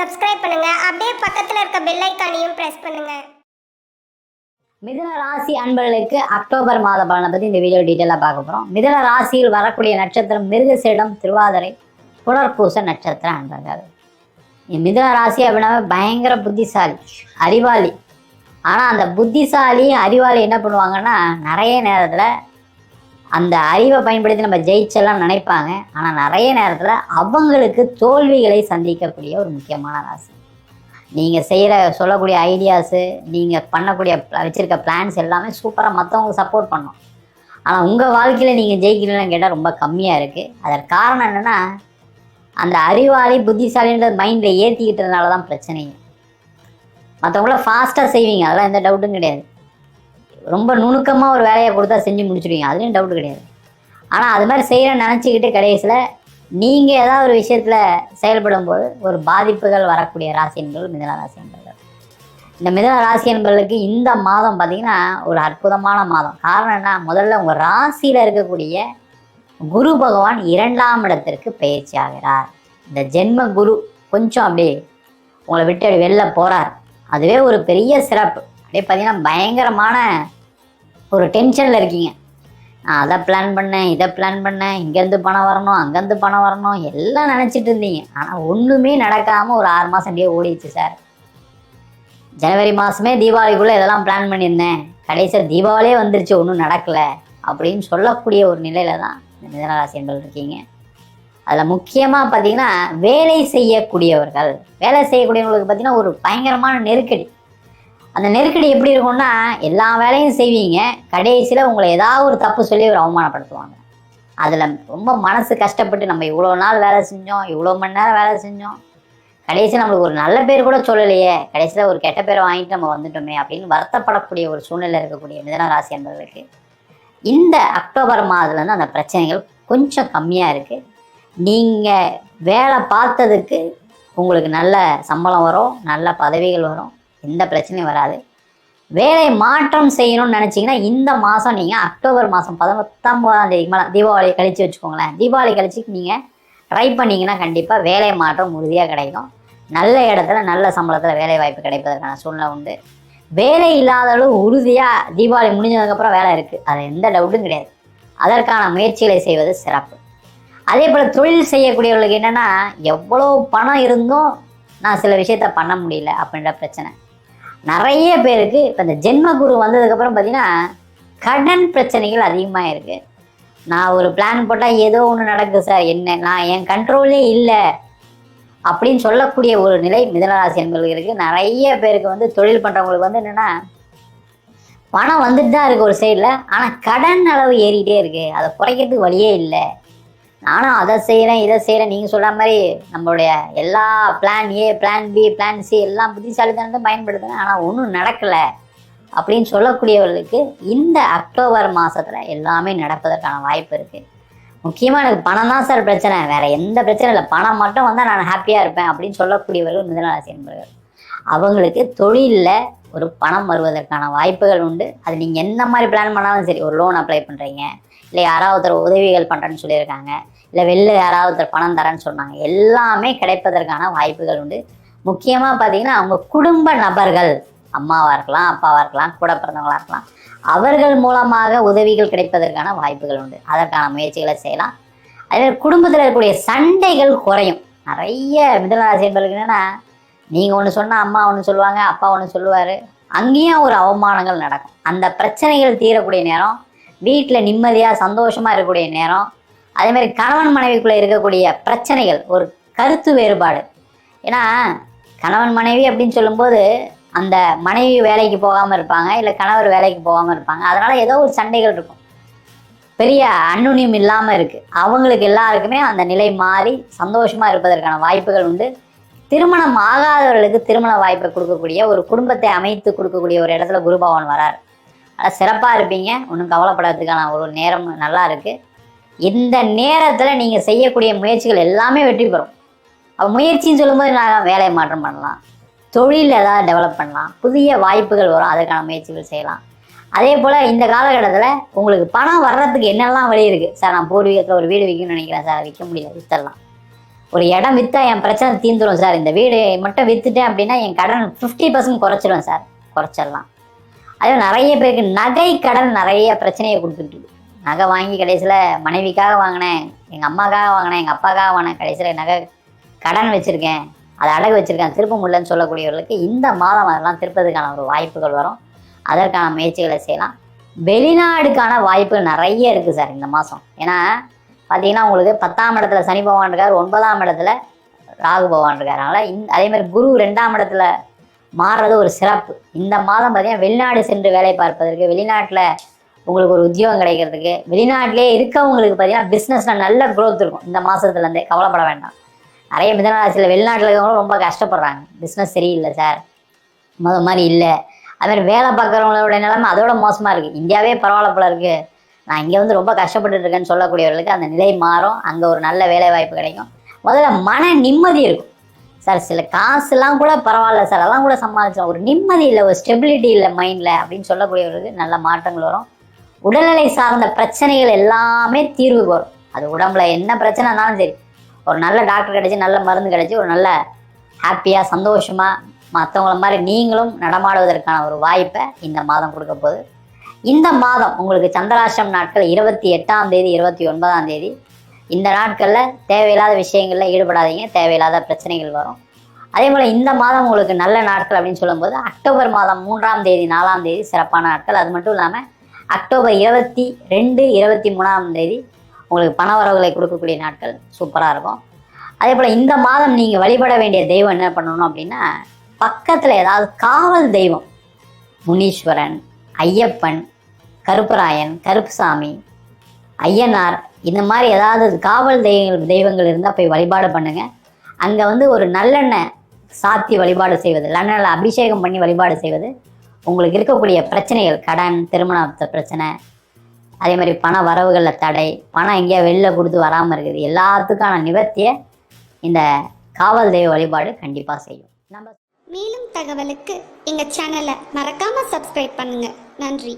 Subscribe பண்ணுங்க. அப்படியே பக்கத்துல இருக்க பெல் ஐக்கானையும் பிரஸ் பண்ணுங்க. மிதுன ராசி அன்பர்களுக்கு அக்டோபர் மாத பலனை பற்றி இந்த வீடியோ டீட்டெயிலாக பார்க்க போகிறோம் மிதுன ராசியில் வரக்கூடிய நட்சத்திரம் மிருகசேடம் திருவாதிரை புனர்பூச நட்சத்திரம் அன்பர்கள். மிதுன ராசி அப்படின்னாவே பயங்கர புத்திசாலி அறிவாளி. ஆனால் அந்த புத்திசாலி அறிவாளி என்ன பண்ணுவாங்கன்னா நிறைய நேரத்தில் அந்த அறிவை பயன்படுத்தி நம்ம ஜெயிச்செல்லாம் நினைப்பாங்க. ஆனால் நிறைய நேரத்தில் அவங்களுக்கு தோல்விகளை சந்திக்கக்கூடிய ஒரு முக்கியமான ராசி. நீங்கள் செய்கிற சொல்லக்கூடிய ஐடியாஸு நீங்கள் பண்ணக்கூடிய வச்சுருக்க பிளான்ஸ் எல்லாமே சூப்பராக மற்றவங்களுக்கு சப்போர்ட் பண்ணும். ஆனால் உங்கள் வாழ்க்கையில் நீங்கள் ஜெயிக்கலன்னு கேட்டால் ரொம்ப கம்மியாக இருக்குது அதற்கு காரணம் என்னென்னா அந்த அறிவாளி புத்திசாலின்ற மைண்டில் ஏற்றிக்கிட்டதுனால தான் பிரச்சனைங்க. மற்றவங்கள ஃபாஸ்ட்டாக செய்வீங்க. அதெல்லாம் எந்த டவுட்டும் கிடையாது. ரொம்ப நுணுக்கமாக ஒரு வேலையை கொடுத்தா செஞ்சு முடிச்சிடுவீங்க அதுலேயும் டவுட் கிடையாது. ஆனால் அது மாதிரி செய்கிறேன்னு நினச்சிக்கிட்டு கடைசியில் நீங்கள் ஏதாவது ஒரு விஷயத்தில் செயல்படும் போது ஒரு பாதிப்புகள் வரக்கூடிய ராசி என்பது மிதன ராசி என்பது. இந்த மிதன ராசி என்பதற்கு இந்த மாதம் பார்த்திங்கன்னா ஒரு அற்புதமான மாதம். காரணம் என்ன? முதல்ல உங்கள் ராசியில் இருக்கக்கூடிய குரு பகவான் இரண்டாம் இடத்திற்கு பயிற்சி ஆகிறார். இந்த ஜென்ம குரு கொஞ்சம் அப்படியே உங்களை விட்டு அப்படி வெளில போகிறார் அதுவே ஒரு பெரிய சிறப்பு. அப்படியே பார்த்தீங்கன்னா பயங்கரமான ஒரு டென்ஷனில் இருக்கீங்க. நான் அதை பிளான் பண்ணேன் இதை பிளான் பண்ணேன் இங்கேருந்து பணம் வரணும் அங்கேருந்து பணம் வரணும் எல்லாம் நினச்சிட்டு இருந்தீங்க. ஆனால் ஒன்றுமே நடக்காமல் ஒரு ஆறு மாதம் அப்படியே ஓடிடுச்சு சார் ஜனவரி மாதமே தீபாவளிக்குள்ளே இதெல்லாம் பிளான் பண்ணியிருந்தேன். கடைசியாக தீபாவளியே வந்துருச்சு ஒன்றும் நடக்கலை அப்படின்னு சொல்லக்கூடிய ஒரு நிலையில தான் இந்த மிதனராசி என்பது இருக்கீங்க. அதில் முக்கியமாக பார்த்தீங்கன்னா வேலை செய்யக்கூடியவர்கள். வேலை செய்யக்கூடியவங்களுக்கு பார்த்தீங்கன்னா ஒரு பயங்கரமான நெருக்கடி. அந்த நெருக்கடி எப்படி இருக்கும்னா எல்லா வேலையும் செய்வீங்க கடைசியில் உங்களை ஏதாவது ஒரு தப்பு சொல்லி ஒரு அவமானப்படுத்துவாங்க. அதில் ரொம்ப மனசு கஷ்டப்பட்டு நம்ம இவ்வளோ நாள் வேலை செஞ்சோம் இவ்வளோ மணி நேரம் வேலை செஞ்சோம். கடைசியில் நம்மளுக்கு ஒரு நல்ல பேர் கூட சொல்லலையே கடைசியில் ஒரு கெட்ட பேரை வாங்கிட்டு நம்ம வந்துட்டோமே அப்படின்னு வருத்தப்படக்கூடிய ஒரு சூழ்நிலை இருக்கக்கூடிய மிதன ராசி என்பவர்களுக்கு இந்த அக்டோபர் மாதத்துலேருந்து அந்த பிரச்சனைகள் கொஞ்சம் கம்மியாக இருக்குது நீங்கள் வேலை பார்த்ததுக்கு உங்களுக்கு நல்ல சம்பளம் வரும் நல்ல பதவிகள் வரும். எந்த பிரச்சனையும் வராது. வேலை மாற்றம் செய்யணும்னு நினச்சிங்கன்னா இந்த மாதம் நீங்கள் அக்டோபர் மாதம் பத்தொம்பதாம் தேதி மேலே தீபாவளி கழித்து வச்சுக்கோங்களேன். தீபாவளி கழிச்சு நீங்கள் ட்ரை பண்ணிங்கன்னா கண்டிப்பாக வேலை மாற்றம் உறுதியாக கிடைக்கும். நல்ல இடத்துல நல்ல சம்பளத்தில் வேலை வாய்ப்பு கிடைப்பதற்கான சூழ்நிலை உண்டு. வேலை இல்லாதளவு உறுதியாக தீபாவளி முடிஞ்சதுக்கப்புறம் வேலை இருக்குது அது எந்த டவுட்டும் கிடையாது. அதற்கான முயற்சிகளை செய்வது சிறப்பு. அதே போல் தொழில் செய்யக்கூடியவர்களுக்கு என்னென்னா எவ்வளோ பணம் இருந்தும் நான் சில விஷயத்த பண்ண முடியல அப்படின்ற பிரச்சனை. நிறைய பேருக்கு இப்போ இந்த ஜென்ம குரு வந்ததுக்கப்புறம் பார்த்தீங்கன்னா கடன் பிரச்சனைகள் அதிகமாக இருக்குது நான் ஒரு பிளான் போட்டால் ஏதோ ஒன்று நடக்குது சார். என்ன நான் என் கண்ட்ரோலே இல்லை அப்படின்னு சொல்லக்கூடிய ஒரு நிலை மிதனராசி என்பவர்களுக்கு இருக்குது நிறைய பேருக்கு வந்து தொழில் பண்ணுறவங்களுக்கு வந்து என்னென்னா பணம் வந்துட்டு தான் இருக்குது ஒரு சைடில் ஆனால் கடன் அளவு ஏறிக்கிட்டே இருக்குது அதை குறைக்கிறதுக்கு வழியே இல்லை. நானும் அதை செய்கிறேன் இதை செய்கிறேன் நீங்கள் சொல்கிற மாதிரி நம்மளுடைய எல்லா plan A plan B plan C எல்லாம் புத்திசாலித்தனத்தை பயன்படுத்துகிறேன் ஆனால் ஒன்றும் நடக்கலை அப்படின்னு சொல்லக்கூடியவர்களுக்கு இந்த அக்டோபர் மாதத்தில் எல்லாமே நடப்பதற்கான வாய்ப்பு இருக்குது முக்கியமாக எனக்கு பணம் தான் சார் பிரச்சனை. வேறு எந்த பிரச்சனையும் இல்லை. பணம் மட்டும் வந்தால் நான் ஹாப்பியாக இருப்பேன் அப்படின்னு சொல்லக்கூடியவர்கள் மிதனராசி என்பவர்கள். அவங்களுக்கு தொழிலில் ஒரு பணம் வருவதற்கான வாய்ப்புகள் உண்டு. அது நீங்கள் எந்த மாதிரி பிளான் பண்ணாலும் சரி ஒரு லோன் அப்ளை பண்ணுறீங்க இல்லை யாராவது ஒருத்தர் உதவிகள் பண்ணுறேன்னு சொல்லியிருக்காங்க. இல்லை வெளில யாராவது ஒருத்தர் பணம் தரேன்னு சொன்னாங்க. எல்லாமே கிடைப்பதற்கான வாய்ப்புகள் உண்டு. முக்கியமாக பார்த்தீங்கன்னா அவங்க குடும்ப நபர்கள் அம்மாவாக இருக்கலாம் அப்பாவாக இருக்கலாம் கூட பிறந்தவங்களாக இருக்கலாம் அவர்கள் மூலமாக உதவிகள் கிடைப்பதற்கான வாய்ப்புகள் உண்டு. அதற்கான முயற்சிகளை செய்யலாம். அதே மாதிரி குடும்பத்தில் இருக்கக்கூடிய சண்டைகள் குறையும். நிறைய மிதனராசி என்பவர்களுக்கு என்னென்னா நீங்கள் ஒன்று சொன்னால் அம்மா ஒன்று சொல்லுவாங்க அப்பா ஒன்று சொல்லுவார். அங்கேயும் ஒரு அவமானங்கள் நடக்கும். அந்த பிரச்சனைகள் தீரக்கூடிய நேரம் வீட்டில் நிம்மதியாக சந்தோஷமாக இருக்கக்கூடிய நேரம். அதேமாதிரி கணவன் மனைவிக்குள்ளே இருக்கக்கூடிய பிரச்சனைகள் ஒரு கருத்து வேறுபாடு. ஏன்னா கணவன் மனைவி அப்படின்னு சொல்லும்போது அந்த மனைவி வேலைக்கு போகாமல் இருப்பாங்க இல்லை கணவர் வேலைக்கு போகாமல் இருப்பாங்க. அதனால் ஏதோ ஒரு சண்டைகள் இருக்கும். பெரிய அன்னுனியம் இல்லாமல் இருக்குது அவங்களுக்கு எல்லாருக்குமே அந்த நிலை மாறி சந்தோஷமாக இருப்பதற்கான வாய்ப்புகள் உண்டு. திருமணம் ஆகாதவர்களுக்கு திருமண வாய்ப்பை கொடுக்கக்கூடிய ஒரு குடும்பத்தை அமைத்து கொடுக்கக்கூடிய ஒரு இடத்துல குரு பகவான் வரார். அதனால் சிறப்பாக இருப்பீங்க. ஒன்றும் கவலைப்படாததுக்கான ஒரு நேரம் நல்லா இருக்குது இந்த நேரத்தில் நீங்கள் செய்யக்கூடிய முயற்சிகள் எல்லாமே வெற்றி பெறும். அப்போ முயற்சின்னு சொல்லும்போது நான் வேலையை மாற்றம் பண்ணலாம். தொழில் ஏதாவது டெவலப் பண்ணலாம். புதிய வாய்ப்புகள் வரும். அதற்கான முயற்சிகள் செய்யலாம். அதே போல் இந்த காலகட்டத்தில் உங்களுக்கு பணம் வர்றதுக்கு என்னெல்லாம் வழி இருக்குது சார் நான் பூர்வீகத்தில் ஒரு வீடு விற்கணும்னு நினைக்கிறேன் சார். விற்க முடியல. வித்தரலாம் ஒரு இடம் விற்றா என் பிரச்சனை தீர்ந்துடும் சார். இந்த வீடு மட்டும் விற்றுட்டேன் அப்படின்னா என் கடன் ஃபிஃப்டி பர்சன்ட் குறைச்சிருவேன் சார். குறைச்சிடலாம். அதே நிறைய பேருக்கு நகை கடன் நிறைய பிரச்சனையை கொடுத்துட்டு நகை வாங்கி கடைசியில் மனைவிக்காக வாங்கினேன் எங்கள் அம்மாக்காக வாங்கினேன் எங்கள் அப்பாக்காக வாங்கினேன் கடைசியில் நகை கடன் வச்சுருக்கேன் அதை அடகு வச்சுருக்கேன் திருப்ப முடியலன்னு சொல்லக்கூடியவர்களுக்கு இந்த மாதம் அதெல்லாம் திருப்பதுக்கான ஒரு வாய்ப்புகள் வரும். அதற்கான முயற்சிகளை செய்யலாம். வெளிநாடுக்கான வாய்ப்புகள் நிறைய இருக்குது சார் இந்த மாதம். ஏன்னா பார்த்தீங்கன்னா உங்களுக்கு பத்தாம் இடத்துல சனி பகவான் இருக்கார் ஒன்பதாம் இடத்துல ராகு பகவான் இருக்கார். அதனால் இந் அதேமாதிரி குரு ரெண்டாம் இடத்துல மாறுறது ஒரு சிறப்பு. இந்த மாதம் பார்த்தீங்கன்னா வெளிநாடு சென்று வேலை பார்ப்பதற்கு வெளிநாட்டில் உங்களுக்கு ஒரு உத்தியோகம் கிடைக்கிறதுக்கு வெளிநாட்டிலே இருக்கவங்களுக்கு பார்த்தீங்கன்னா பிஸ்னஸில் நல்ல க்ரோத் இருக்கும். இந்த மாதத்துலேருந்தே கவலைப்பட வேண்டாம். நிறைய மிதனராசியில் வெளிநாட்டில் இருக்கவங்களும் ரொம்ப கஷ்டப்படுறாங்க. பிஸ்னஸ் சரியில்லை சார் முத மாதிரி இல்லை. அது மாதிரி வேலை பார்க்குறவங்களோட நிலைமை அதோட மோசமாக இருக்குது இந்தியாவே பரவாயில்ல போல இருக்குது நான் இங்கே வந்து ரொம்ப கஷ்டப்பட்டுட்டு இருக்கேன்னு சொல்லக்கூடியவர்களுக்கு அந்த நிலை மாறும். அங்கே ஒரு நல்ல வேலை வாய்ப்பு கிடைக்கும். முதல்ல மன நிம்மதி இருக்கும். சார் சில காசுலாம் கூட பரவாயில்ல சார் அதெல்லாம் கூட சமாளிச்சோம் ஒரு நிம்மதி இல்லை ஒரு ஸ்டெபிலிட்டி இல்லை மைண்டில் அப்படின்னு சொல்லக்கூடியவர்களுக்கு நல்ல மாற்றங்கள் வரும். உடல்நிலை சார்ந்த பிரச்சனைகள் எல்லாமே தீர்வு வரும். அது உடம்புல என்ன பிரச்சனை இருந்தாலும் சரி. ஒரு நல்ல டாக்டர் கிடச்சி நல்ல மருந்து கிடச்சி ஒரு நல்ல ஹாப்பியாக சந்தோஷமாக மற்றவங்கள மாதிரி நீங்களும் நடமாடுவதற்கான ஒரு வாய்ப்பை இந்த மாதம் கொடுக்க போகுது. இந்த மாதம் உங்களுக்கு சந்திராஷ்டம் நாட்கள் இருபத்தி எட்டாம் தேதி இருபத்தி ஒன்பதாம் தேதி. இந்த நாட்களில் தேவையில்லாத விஷயங்களில் ஈடுபடாதீங்க. தேவையில்லாத பிரச்சனைகள் வரும். அதே போல் இந்த மாதம் உங்களுக்கு நல்ல நாட்கள் அப்படின்னு சொல்லும்போது அக்டோபர் மாதம் மூன்றாம் தேதி நாலாம் தேதி சிறப்பான நாட்கள். அது மட்டும் இல்லாமல் அக்டோபர் இருபத்தி ரெண்டு இருபத்தி மூணாம் தேதி உங்களுக்கு பண வரவுகளை கொடுக்கக்கூடிய நாட்கள் சூப்பராக இருக்கும். அதே போல் இந்த மாதம் நீங்கள் வழிபட வேண்டிய தெய்வம் என்ன பண்ணணும் அப்படின்னா பக்கத்தில் ஏதாவது காவல் தெய்வம். முனீஸ்வரன் ஐயப்பன் கருப்பராயன் கருப்புசாமி ஐயனார் இந்த மாதிரி ஏதாவது காவல் தெய்வங்கள் தெய்வங்கள் இருந்தால் போய் வழிபாடு பண்ணுங்க. அங்கே வந்து ஒரு நல்லெண்ணெய் சாத்தி வழிபாடு செய்வது நல்லெண்ணெய் அபிஷேகம் பண்ணி வழிபாடு செய்வது உங்களுக்கு இருக்கக்கூடிய பிரச்சனைகள் கடன் திருமணத்தை பிரச்சனை அதே மாதிரி பண வரவுகளில் தடை பணம் எங்கேயா வெளில கொடுத்து வராமல் இருக்குது. எல்லாத்துக்கான நிவர்த்தியை இந்த காவல் தெய்வ வழிபாடு கண்டிப்பாக செய்யும். நம்ம மேலும் தகவலுக்கு எங்கள் சேனலை மறக்காமல் சப்ஸ்கிரைப் பண்ணுங்கள் நன்றி.